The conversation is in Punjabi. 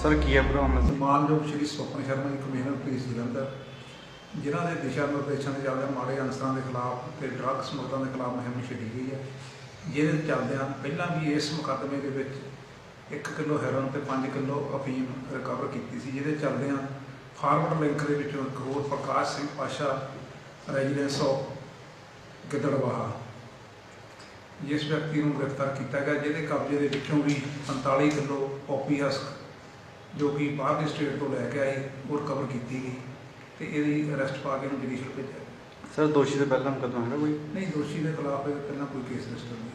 ਸਰ, ਕੀ ਹੈ ਪੂਰਾ ਮਾਮਲਾ? ਮਾਨਯੋਗ ਸ਼੍ਰੀ ਸਵਪਨ ਸ਼ਰਮਾ ਜੀ, ਕਮਿਸ਼ਨਰ ਪੁਲਿਸ ਜਲੰਧਰ, ਜਿਨ੍ਹਾਂ ਦੇ ਦਿਸ਼ਾ ਨਿਰਦੇਸ਼ਾਂ ਦੇ ਚੱਲਦਿਆਂ ਮਾੜੇ ਅਨਸਰਾਂ ਦੇ ਖਿਲਾਫ ਤੇ ਡਰੱਗ ਸਮਗਲਰਾਂ ਦੇ ਖਿਲਾਫ ਮੁਹਿੰਮ ਛੇੜੀ ਗਈ ਹੈ। ਜਿਹਦੇ ਚੱਲਦਿਆਂ ਪਹਿਲਾਂ ਵੀ ਇਸ ਮੁਕੱਦਮੇ ਦੇ ਵਿੱਚ 1 ਕਿਲੋ ਹੈਰੋਇਨ ਤੇ 5 ਕਿਲੋ ਅਫੀਮ ਰਿਕਵਰ ਕੀਤੀ ਸੀ, ਜਿਹਦੇ ਚੱਲਦਿਆਂ ਫਾਰਵਰਡ ਲਿੰਕ ਦੇ ਵਿੱਚੋਂ ਇੱਕ ਹੋਰ ਪ੍ਰਕਾਸ਼ ਸਿੰਘ ਪਾਸ਼ਾ ਰੈਜ਼ੀਡੈਂਸ ਆਫ ਗਿੱਦੜਵਾਹਾ। ਜਿਸ ਵਿਅਕਤੀ ਨੂੰ ਗ੍ਰਿਫਤਾਰ ਕੀਤਾ ਗਿਆ, ਜਿਹਦੇ ਕਬਜ਼ੇ ਦੇ ਵਿੱਚੋਂ ਵੀ 45 ਕਿਲੋ ਪੋਪੀ ਹਸਕ ਜੋ ਕਿ ਬਾਹਰਲੀ ਸਟੇਟ ਤੋਂ ਲੈ ਕੇ ਆਈ ਉਹ ਰਿਕਵਰ ਕੀਤੀ ਗਈ ਤੇ ਇਹਦੀ ਅਰੈਸਟ ਪਾ ਕੇ ਨੂੰ ਜੁਡੀਸ਼ੀਅਲ ਭੇਜਿਆ। ਸਰ ਦੋਸ਼ੀ ਦੇ ਪਹਿਲਾਂ ਮੁਕੱਦਮਾ ਹੈਗਾ ਕੋਈ ਨਹੀਂ ਦੋਸ਼ੀ ਦੇ ਖਿਲਾਫ ਪਹਿਲਾਂ ਕੋਈ ਕੇਸ ਰਜਿਸਟਰ ਨਹੀਂ